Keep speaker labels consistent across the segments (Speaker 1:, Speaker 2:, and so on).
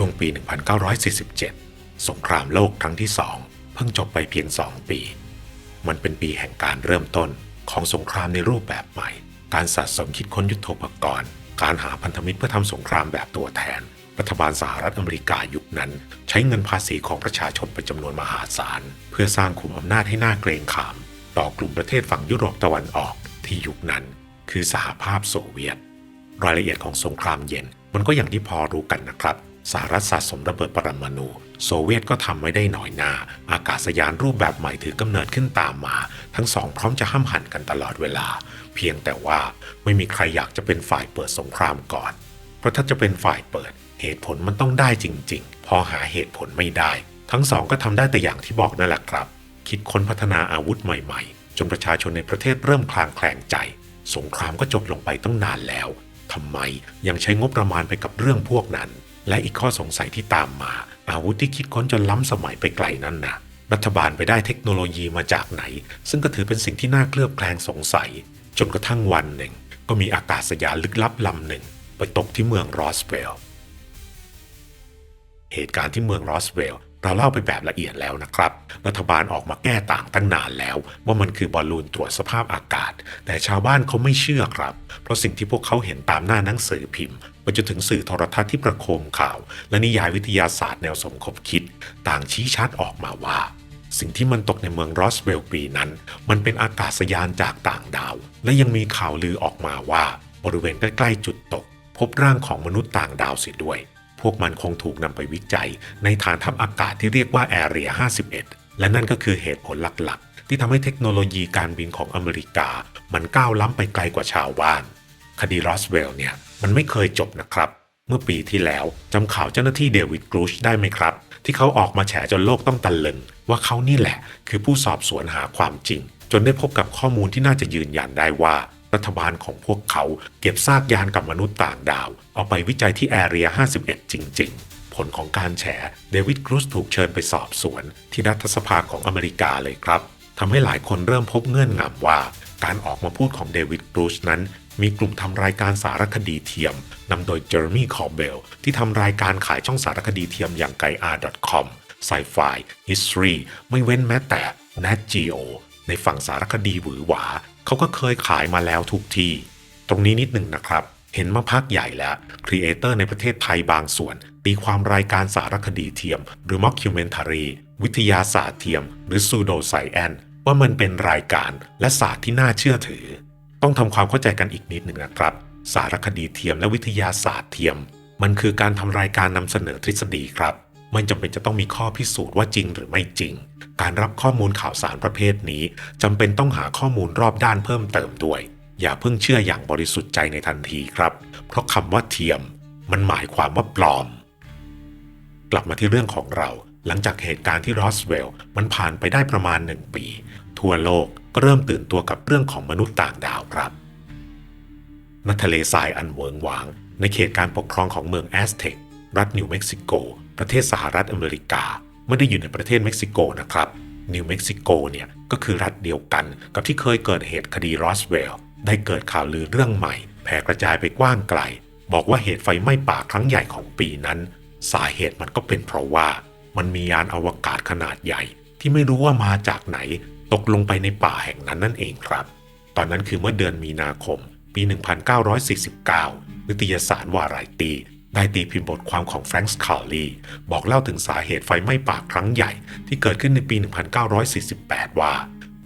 Speaker 1: ช่วงปี 1947 สงครามโลกครั้งที่สองเพิ่งจบไปเพียงสองปี มันเป็นปีแห่งการเริ่มต้นของสงครามในรูปแบบใหม่ การสะสมคิดค้นยุทโธปกรณ์ การหาพันธมิตรเพื่อทำสงครามแบบตัวแทน รัฐบาลสหรัฐอเมริกายุคนั้น ใช้เงินภาษีของประชาชนเป็นจำนวนมหาศาล เพื่อสร้างขุมอำนาจให้หน่าเกรงขาม ต่อกลุ่มประเทศฝั่งยุโรปตะวันออกที่ยุคนั้น คือสหภาพโซเวียต รายละเอียดของสงครามเย็นมันก็อย่างที่พอรู้กันนะครับ สหรัฐสะสมระเบิดปรมาณูโซเวียตก็ทำไม่ได้หน่อยหน้า อากาศยานรูปแบบใหม่ถือกำเนิดขึ้นตามมา ทั้งสองพร้อมจะห้ามหันกันตลอดเวลา เพียงแต่ว่าไม่มีใครอยากจะเป็นฝ่ายเปิดสงครามก่อน เพราะถ้าจะเป็นฝ่ายเปิด เหตุผลมันต้องได้จริง ๆ พอหาเหตุผลไม่ได้ ทั้งสองก็ทำได้แต่อย่างที่บอกนั่นแหละครับ คิดค้นพัฒนาอาวุธใหม่ๆ จนประชาชนในประเทศเริ่มคลางแคลงใจ สงครามก็จบลงไปตั้งนานแล้วทำไมยังใช้งบประมาณไปกับเรื่องพวกนั้น และอีกข้อสงสัยที่ตามมา อาวุธที่คิดค้นจนล้ำสมัยไปไกลนั่นนะรัฐบาลไปได้เทคโนโลยีมาจากไหน ซึ่งก็ถือเป็นสิ่งที่น่าเคลือบแคลงสงสัย จนกระทั่งวันหนึ่ง ก็มีอากาศยานลึกลับลำหนึ่ง ไปตกที่เมืองรอสเวลล์เหตุการณ์ที่เมืองรอสเวลล์ เราเล่าไปแบบละเอียดแล้วนะครับ รัฐบาลออกมาแก้ต่างตั้งนานแล้ว ว่ามันคือบอลลูนตรวจสภาพอากาศ แต่ชาวบ้านเขาไม่เชื่อครับ เพราะสิ่งที่พวกเขาเห็นตามหน้าหนังสือพิมพ์ไปจนถึงสื่อโทรทัศน์ที่ประโคมข่าว และนิยายวิทยาศาสตร์แนวสมคบคิด ต่างชี้ชัดออกมาว่า สิ่งที่มันตกในเมืองรอสเวลล์ปีนั้น มันเป็นอากาศยานจากต่างดาว และยังมีข่าวลือออกมาว่า บริเวณใกล้ๆจุดตก พบร่างของมนุษย์ต่างดาวเสียด้วย พวกมันคงถูกนำไปวิจัย ในฐานทัพอากาศที่เรียกว่าแอเรีย51 และนั่นก็คือเหตุผลหลักๆ ที่ทำให้เทคโนโลยีการบินของอเมริกา มันก้าวล้ำไปไกลกว่าชาวบ้าน คดีรอสเวลล์เนี่ยมันไม่เคยจบนะครับ เมื่อปีที่แล้วจำข่าวเจ้าหน้าที่เดวิดกรูชได้ไหมครับ ที่เขาออกมาแฉจนโลกต้องตะลึงว่าเขานี่แหละ คือผู้สอบสวนหาความจริง จนได้พบกับข้อมูลที่น่าจะยืนยันได้ว่า รัฐบาลของพวกเขาเก็บซากยานกับมนุษย์ต่างดาว เอาไปวิจัยที่แอเรีย 51 จริง ๆ ผลของการแฉเดวิดกรูซถูกเชิญไปสอบสวน ที่รัฐสภาของอเมริกาเลยครับทำให้หลายคนเริ่มพบเงื่อนงำว่า การออกมาพูดของเดวิดกรูชนั้น มีกลุ่มทำรายการสารคดีเทียมนำโดยเจอร์มี่คอร์เบลที่ทำรายการขายช่องสารคดีเทียมอย่างไกอา .com Sci-Fi History ไม่เว้นแม้แต่ Nat Geo ในฝั่งสารคดีหวือหวา เขาก็เคยขายมาแล้วทุกที่ ตรงนี้นิดหนึ่งนะครับ เห็นมาพักใหญ่แล้ว ครีเอเตอร์ในประเทศไทยบางส่วน ตีความรายการสารคดีเทียม หรือ Mockumentary วิทยาศาสตร์เทียม หรือ Pseudo Science ว่ามันเป็นรายการและศาสตร์ที่น่าเชื่อถือ ต้องทำความเข้าใจกันอีกนิดหนึ่งนะครับ สารคดีเทียมและวิทยาศาสตร์เทียม มันคือการทำรายการนำเสนอทฤษฎีครับไม่จำเป็นจะต้องมีข้อพิสูจน์ว่าจริงหรือไม่จริง การรับข้อมูลข่าวสารประเภทนี้จำเป็นต้องหาข้อมูลรอบด้านเพิ่มเติมด้วย อย่าเพิ่งเชื่ออย่างบริสุทธิ์ใจในทันทีครับ เพราะคำว่าเทียม มันหมายความว่าปลอม กลับมาที่เรื่องของเรา หลังจากเหตุการณ์ที่รอสเวลล์มันผ่านไปได้ประมาณหนึ่งปี ทั่วโลกก็เริ่มตื่นตัวกับเรื่องของมนุษย์ต่างดาวครับณทะเลทรายอันเวิงวาง ในเขตการปกครองของเมืองแอสเท็กรัฐนิวเม็กซิโก ประเทศสหรัฐอเมริกา ไม่ได้อยู่ในประเทศเม็กซิโกนะครับนิวเม็กซิโกเนี่ยก็คือรัฐเดียวกันกับที่เคยเกิดเหตุคดีรอสเวลล์ได้เกิดข่าวลือเรื่องใหม่ แผ่กระจายไปกว้างไกล บอกว่าเหตุไฟไหม้ป่าครั้งใหญ่ของปีนั้น สาเหตุมันก็เป็นเพราะว่า มันมียานอวกาศขนาดใหญ่ ที่ไม่รู้ว่ามาจากไหน ตกลงไปในป่าแห่งนั้นนั่นเองครับ ตอนนั้นคือเมื่อเดือนมีนาคม ปี 1949 นิตยสารวาไรตี ได้ตีพิมพ์บทความของแฟรงค์สคาร์ลีบอกเล่าถึงสาเหตุไฟไหม้ป่าครั้งใหญ่ ที่เกิดขึ้นในปี 1948 ว่า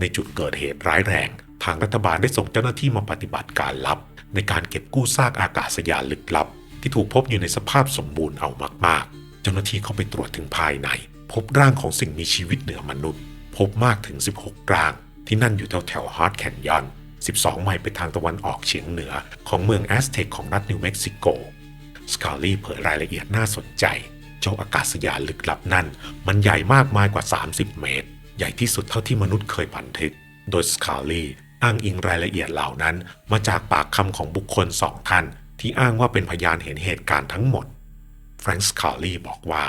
Speaker 1: ในจุดเกิดเหตุร้ายแรง ทางรัฐบาลได้ส่งเจ้าหน้าที่มาปฏิบัติการลับ ในการเก็บกู้ซากอากาศยานลึกลับ ที่ถูกพบอยู่ในสภาพสมบูรณ์เอามากๆ เจ้าหน้าที่เข้าไปตรวจถึงภายใน พบร่างของสิ่งมีชีวิตเหนือมนุษย์ พบมากถึง 16 ร่าง ที่นั่นอยู่แถวแถวฮาร์ดแคนยอน 12 ไมล์ไปทางตะวันออกเฉียงเหนือของเมืองแอสเท็กของรัฐนิวเม็กซิโก สกาลี่เผยรายละเอียดน่าสนใจ เจ้าอากาศยานลึกลับนั่น มันใหญ่มากมายกว่า 30 เมตร ใหญ่ที่สุดเท่าที่มนุษย์เคยบันทึก โดยสกาลี่อ้างอิงรายละเอียดเหล่านั้น มาจากปากคำของบุคคลสองท่านที่อ้างว่าเป็นพยานเห็นเหตุการณ์ทั้งหมดแฟรงค์สคาลีบอกว่า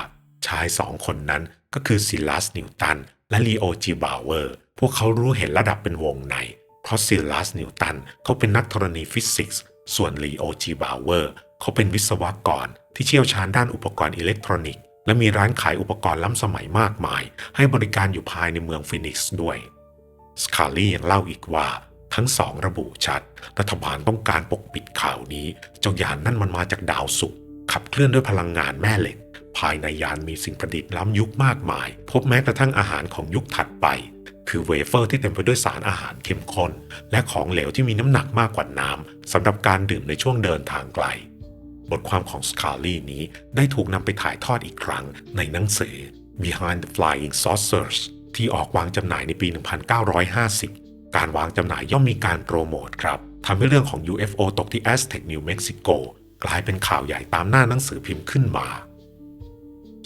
Speaker 1: ชายสองคนนั้นก็คือซิลัสนิวตันและลีโอจีบาวเวอร์ พวกเขารู้เห็นระดับเป็นวงใน เพราะซิลัสนิวตันเขาเป็นนักธรณีฟิสิกส์ ส่วนลีโอจีบาวเวอร์ เขาเป็นวิศวกรที่เชี่ยวชาญด้านอุปกรณ์อิเล็กทรอนิกส์และมีร้านขายอุปกรณ์ล้ำสมัยมากมาย ให้บริการอยู่ภายในเมืองฟินิกซ์ด้วย สคาลียังเล่าอีกว่าทั้งสองระบุชัด รัฐบาลต้องการปกปิดข่าวนี้ เจ้ายานนั่นมันมาจากดาวศุกร์ขับเคลื่อนด้วยพลังงานแม่เหล็ก ภายในยานมีสิ่งประดิษฐ์ล้ำยุคมากมาย พบแม้กระทั่งอาหารของยุคถัดไป คือเวเฟอร์ที่เต็มไปด้วยสารอาหารเข้มข้นและของเหลวที่มีน้ำหนักมากกว่าน้ำสำหรับการดื่มในช่วงเดินทางไกล บทความของสคาลีนี้ ได้ถูกนำไปถ่ายทอดอีกครั้งในหนังสือ Behind the Flying Saucers ที่ออกวางจำหน่ายในปี 1950 การวางจำหน่ายย่อมมีการโปรโมทครับทำให้เรื่องของ UFO ตกที่ Aztec New Mexico กลายเป็นข่าวใหญ่ตามหน้าหนังสือพิมพ์ขึ้นมา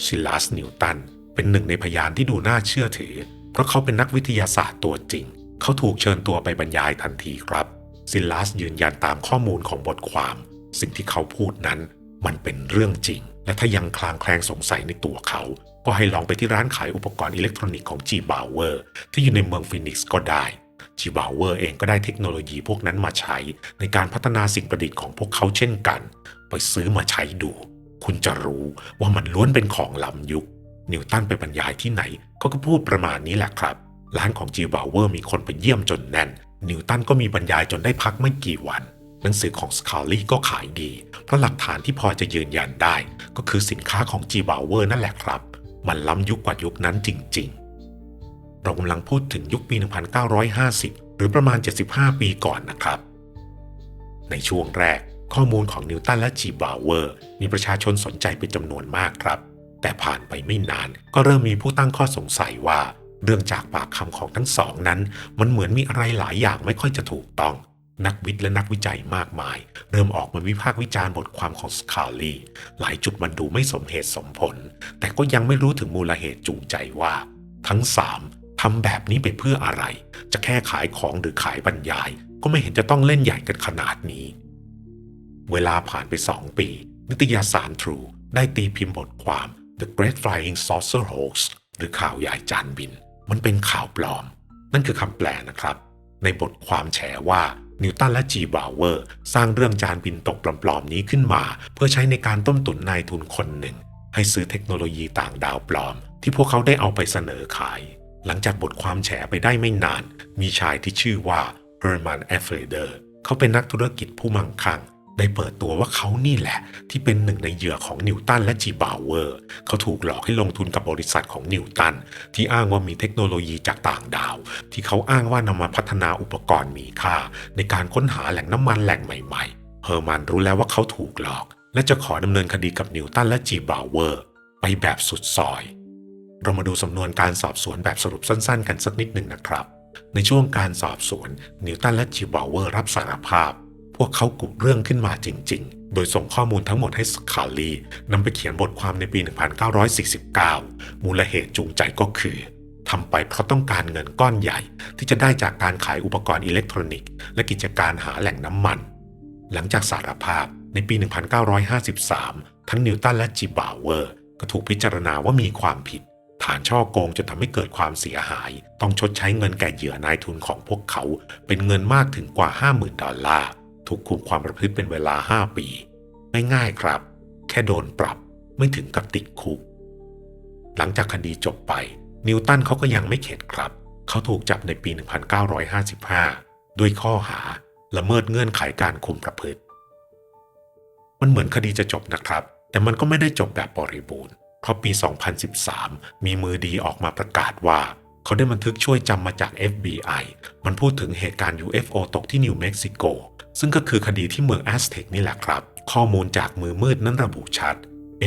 Speaker 1: ซิลลัสนิวตันเป็นหนึ่งในพยานที่ดูน่าเชื่อถือ เพราะเขาเป็นนักวิทยาศาสตร์ตัวจริง เขาถูกเชิญตัวไปบรรยายทันทีครับซิลลัสยืนยันตามข้อมูลของบทความ สิ่งที่เขาพูดนั้นมันเป็นเรื่องจริง และถ้ายังคลางแคลงสงสัยในตัวเขา ก็ให้ลองไปที่ร้านขายอุปกรณ์อิเล็กทรอนิกส์ของ G. Bauer ที่อยู่ในเมืองฟินิกซ์ก็ได้ G. Bauer เองก็ได้เทคโนโลยีพวกนั้นมาใช้ ในการพัฒนาสิ่งประดิษฐ์ของพวกเขาเช่นกัน ไปซื้อมาใช้ดู คุณจะรู้ว่ามันล้วนเป็นของล้ำยุค นิวตันไปบรรยายที่ไหนเขาก็พูดประมาณนี้แหละครับ ร้านของ G. Bauer มีคนไปเยี่ยมจนแน่น นิวตันก็มีบรรยายจนได้พักไม่กี่วัน หนังสือของสคาลีก็ขายดี เพราะหลักฐานที่พอจะยืนยันได้ ก็คือสินค้าของ G. Bauer นั่นแหละครับ มันล้ำยุคกว่ายุคนั้นจริง ๆ เรากำลังพูดถึงยุคปี 1950 หรือประมาณ 75 ปีก่อนนะครับ ในช่วงแรกข้อมูลของนิวตันและ G. Bauer มีประชาชนสนใจเป็นจำนวนมากครับ แต่ผ่านไปไม่นานก็เริ่มมีผู้ตั้งข้อสงสัยว่า เรื่องจากปากคำของทั้งสองนั้น มันเหมือนมีอะไรหลายอย่างไม่ค่อยจะถูกต้อง นักวิทย์และนักวิจัยมากมาย เริ่มออกมาวิพากษ์วิจารณ์บทความของสคาลีหลายจุดมันดูไม่สมเหตุสมผล แต่ก็ยังไม่รู้ถึงมูลเหตุจูงใจว่า ทั้งสามทำแบบนี้ไปเพื่ออะไร จะแค่ขายของหรือขายบรรยาย ก็ไม่เห็นจะต้องเล่นใหญ่กันขนาดนี้ เวลาผ่านไปสองปี นิตยสาร True ได้ตีพิมพ์บทความ The Great Flying Saucer Hoax หรือข่าวใหญ่จานบิน มันเป็นข่าวปลอม นั่นคือคำแปลนะครับ ในบทความแฉว่า นิวตันและจีบาวเวอร์ สร้างเรื่องจานบินตกปลอมๆนี้ขึ้นมา เพื่อใช้ในการต้มตุ๋นนายทุนคนหนึ่ง ให้ซื้อเทคโนโลยีต่างดาวปลอม ที่พวกเขาได้เอาไปเสนอขาย หลังจากบทความแฉไปได้ไม่นาน มีชายที่ชื่อว่าเฮอร์มันแอฟเฟเดอร์เขาเป็นนักธุรกิจผู้มั่งคั่ง ได้เปิดตัวว่าเขานี่แหละ ที่เป็นหนึ่งในเหยื่อของนิวตันและจีบาวเวอร์ เขาถูกหลอกให้ลงทุนกับบริษัทของนิวตัน ที่อ้างว่ามีเทคโนโลยีจากต่างดาว ที่เขาอ้างว่านำมาพัฒนาอุปกรณ์มีค่า ในการค้นหาแหล่งน้ำมันแหล่งใหม่ๆ เฮอร์มันรู้แล้วว่าเขาถูกหลอก และจะขอดำเนินคดีกับนิวตันและจีบาวเวอร์ ไปแบบสุดซอย เรามาดูสำนวนการสอบสวนแบบสรุปสั้น ๆ กันสักนิดหนึ่งนะครับ ในช่วงการสอบสวนนิวตันและจิบาวเวอร์รับสารภาพ พวกเขากุเรื่องขึ้นมาจริง ๆ โดยส่งข้อมูลทั้งหมดให้สคาลีนำไปเขียนบทความในปี 1949 มูลเหตุจูงใจก็คือทำไปเพราะต้องการเงินก้อนใหญ่ ที่จะได้จากการขายอุปกรณ์อิเล็กทรอนิกส์ และกิจการหาแหล่งน้ำมัน หลังจากสารภาพในปี 1953 ทั้งนิวตันและจิบาวเวอร์ ก็ถูกพิจารณาว่ามีความผิด ฐานช่อโกงจนทำให้เกิดความเสียหาย ต้องชดใช้เงินแก่เหยื่อนายทุนของพวกเขา เป็นเงินมากถึงกว่า 50,000 ดอลลาร์ ถูกคุมความประพฤติเป็นเวลา 5 ปีไม่ง่ายครับ แค่โดนปรับไม่ถึงกับติดคุก หลังจากคดีจบไป นิวตันเขาก็ยังไม่เข็ดครับ เขาถูกจับในปี 1955 ด้วยข้อหาละเมิดเงื่อนไขการคุมประพฤติ มันเหมือนคดีจะจบนะครับ แต่มันก็ไม่ได้จบแบบบริบูรณ์ เพราะปี 2013 มีมือดีออกมาประกาศว่า เขาได้บันทึกช่วยจำมาจาก FBI มันพูดถึงเหตุการณ์ UFO ตกที่นิวเม็กซิโก ซึ่งก็คือคดีที่เมืองแอสเท็กนี่แหละครับ ข้อมูลจากมือมืดนั้นระบุชัด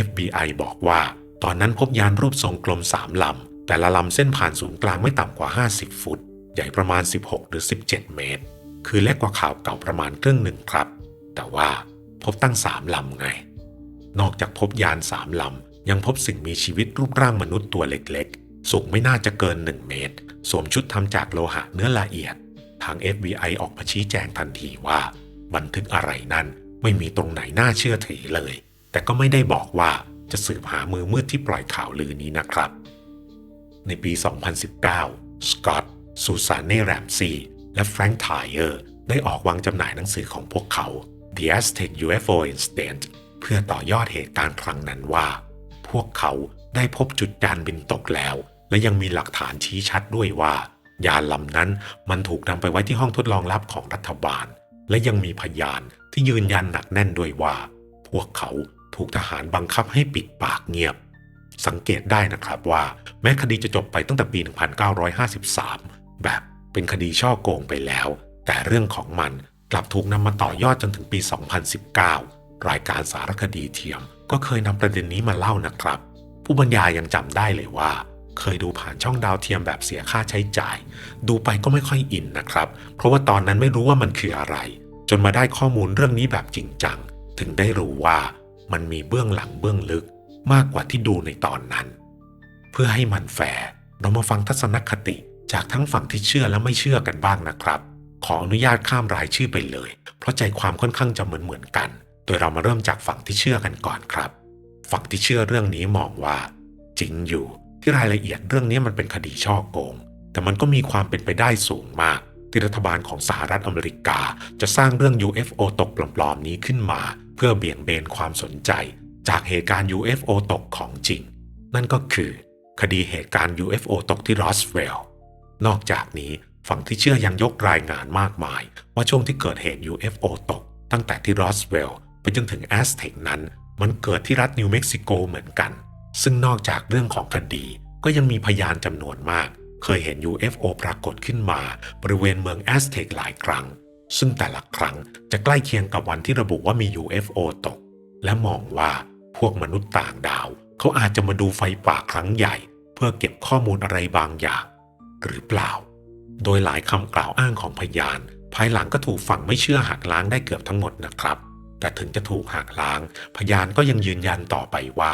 Speaker 1: FBI บอกว่า ตอนนั้นพบยานรูปทรงกลม3ลำ แต่ละลำเส้นผ่านศูนย์กลางไม่ต่ำกว่า 50 ฟุต ใหญ่ประมาณ 16 หรือ 17 เมตร คือเล็กกว่าข่าวเก่าประมาณครึ่งหนึ่งครับ แต่ว่าพบตั้ง3ลำไง นอกจากพบยาน3ลำยังพบสิ่งมีชีวิตรูปร่างมนุษย์ตัวเล็ก สูงไม่น่าจะเกิน 1 เมตร สวมชุดทำจากโลหะเนื้อละเอียด ทาง FBI ออกมาชี้แจงทันทีว่า บันทึกอะไรนั้นไม่มีตรงไหนน่าเชื่อถือเลย แต่ก็ไม่ได้บอกว่าจะสืบหามือมืดที่ปล่อยข่าวลือนี้นะครับ ในปี 2019 สกอตต์ซูซานเน่แรมซีและแฟรงค์ไทเออร์ได้ออกวางจำหน่ายหนังสือของพวกเขา The Aztec UFO Incident เพื่อต่อยอดเหตุการณ์ครั้งนั้นว่า พวกเขาได้พบจุดยานบินตกแล้ว และยังมีหลักฐานชี้ชัดด้วยว่า ยานลำนั้นมันถูกนำไปไว้ที่ห้องทดลองลับของรัฐบาล และยังมีพยานที่ยืนยันหนักแน่นด้วยว่า พวกเขาถูกทหารบังคับให้ปิดปากเงียบ สังเกตได้นะครับว่าแม้คดีจะจบไปตั้งแต่ปี 1953 แบบเป็นคดีช่อโกงไปแล้ว แต่เรื่องของมันกลับถูกนำมาต่อยอดจนถึงปี 2019 รายการสารคดีเทียมก็เคยนำประเด็นนี้มาเล่านะครับ ผู้บรรยายยังจำได้เลยว่า เคยดูผ่านช่องดาวเทียมแบบเสียค่าใช้จ่าย ดูไปก็ไม่ค่อยอินนะครับ เพราะว่าตอนนั้นไม่รู้ว่ามันคืออะไร จนมาได้ข้อมูลเรื่องนี้แบบจริงจัง ถึงได้รู้ว่ามันมีเบื้องหลังเบื้องลึกมากกว่าที่ดูในตอนนั้น เพื่อให้มันแฟร์เรามาฟังทัศนคติจากทั้งฝั่งที่เชื่อและไม่เชื่อกันบ้างนะครับ ขออนุญาตข้ามรายชื่อไปเลย เพราะใจความค่อนข้างจะเหมือนเหมือนกัน โดยเรามาเริ่มจากฝั่งที่เชื่อกันก่อนครับ ฝั่งที่เชื่อเรื่องนี้มองว่า จริงอยู่ ที่รายละเอียดเรื่องนี้มันเป็นคดีช่อโกง แต่มันก็มีความเป็นไปได้สูงมาก ที่รัฐบาลของสหรัฐอเมริกา จะสร้างเรื่อง UFO ตกปลอมๆนี้ขึ้นมา เพื่อเบี่ยงเบนความสนใจ จากเหตุการณ์ UFO ตกของจริง นั่นก็คือ คดีเหตุการณ์ UFO ตกที่รอสเวลล์นอกจากนี้ฝั่งที่เชื่อยังยกรายงานมากมาย ว่าช่วงที่เกิดเหตุ UFO ตก ตั้งแต่ที่รอสเวลล์ไปจนถึงแอสเท็กนั้น มันเกิดที่รัฐนิวเม็กซิโกเหมือนกัน ซึ่งนอกจากเรื่องของคดี ก็ยังมีพยานจำนวนมาก เคยเห็น UFO ปรากฏขึ้นมา บริเวณเมืองแอสเทกหลายครั้ง ซึ่งแต่ละครั้งจะใกล้เคียงกับวันที่ระบุว่ามี UFO ตก และมองว่าพวกมนุษย์ต่างดาว เขาอาจจะมาดูไฟป่าครั้งใหญ่ เพื่อเก็บข้อมูลอะไรบางอย่าง หรือเปล่า โดยหลายคำกล่าวอ้างของพยาน ภายหลังก็ถูกฝั่งไม่เชื่อหักล้างได้เกือบทั้งหมดนะครับ แต่ถึงจะถูกหักล้าง พยานก็ยังยืนยันต่อไปว่า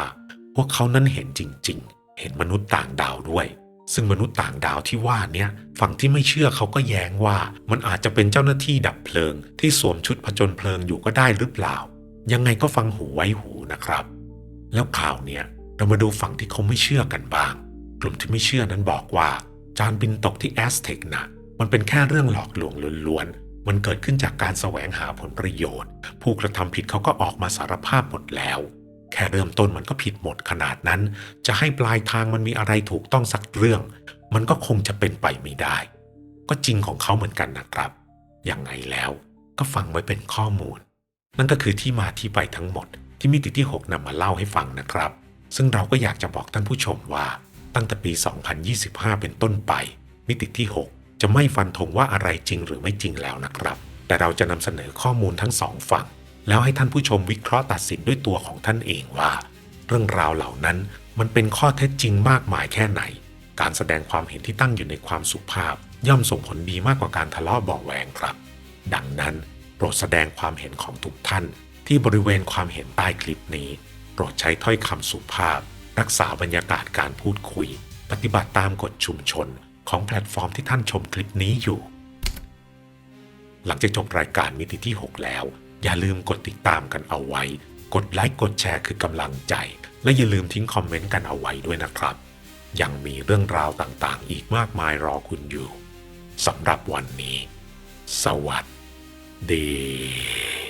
Speaker 1: วกเขานั้นเห็นจริง ๆ เห็นมนุษย์ต่างดาวด้วย ซึ่งมนุษย์ต่างดาวที่ว่าเนี้ยฝั่งที่ไม่เชื่อเขาก็แย้งว่ามันอาจจะเป็นเจ้าหน้าที่ดับเพลิง ที่สวมชุดผจญเพลิงอยู่ก็ได้หรือเปล่า ยังไงก็ฟังหูไว้หูนะครับ แล้วข่าวเนี้ยเรามาดูฝั่งที่เขาไม่เชื่อกันบ้าง กลุ่มที่ไม่เชื่อนั้นบอกว่า จานบินตกที่แอสเทกนะมันเป็นแค่เรื่องหลอกลวงล้วนๆ มันเกิดขึ้นจากการแสวงหาผลประโยชน์ ผู้กระทำผิดเขาก็ออกมาสารภาพหมดแล้ว แค่เริ่มต้นมันก็ผิดหมดขนาดนั้น จะให้ปลายทางมันมีอะไรถูกต้องสักเรื่อง มันก็คงจะเป็นไปไม่ได้ ก็จริงของเขาเหมือนกันนะครับยังไงแล้วก็ฟังไว้เป็นข้อมูล นั่นก็คือที่มาที่ไปทั้งหมด ที่มิติที่ 6นำมาเล่าให้ฟังนะครับ ซึ่งเราก็อยากจะบอกท่านผู้ชมว่า ตั้งแต่ปี 2025 เป็นต้นไป มิติที่ 6 จะไม่ฟันธงว่าอะไรจริงหรือไม่จริงแล้วนะครับ แต่เราจะนำเสนอข้อมูลทั้งสองฝั่ง แล้วให้ท่านผู้ชมวิเคราะห์ตัดสินด้วยตัวของท่านเองว่า เรื่องราวเหล่านั้นมันเป็นข้อเท็จจริงมากมายแค่ไหน การแสดงความเห็นที่ตั้งอยู่ในความสุภาพ ย่อมส่งผลดีมากกว่าการทะเลาะเบาะแวงครับ ดังนั้น โปรดแสดงความเห็นของทุกท่าน ที่บริเวณความเห็นใต้คลิปนี้ โปรดใช้ถ้อยคำสุภาพ รักษาบรรยากาศการพูดคุย ปฏิบัติตามกฎชุมชน ของแพลตฟอร์มที่ท่านชมคลิปนี้อยู่ หลังจากจบรายการมิติที่ 6 แล้ว อย่าลืมกดติดตามกันเอาไว้ กดไลค์กดแชร์คือกำลังใจ และอย่าลืมทิ้งคอมเมนต์กันเอาไว้ด้วยนะครับ ยังมีเรื่องราวต่างๆ อีกมากมายรอคุณอยู่สำหรับวันนี้ สวัสดี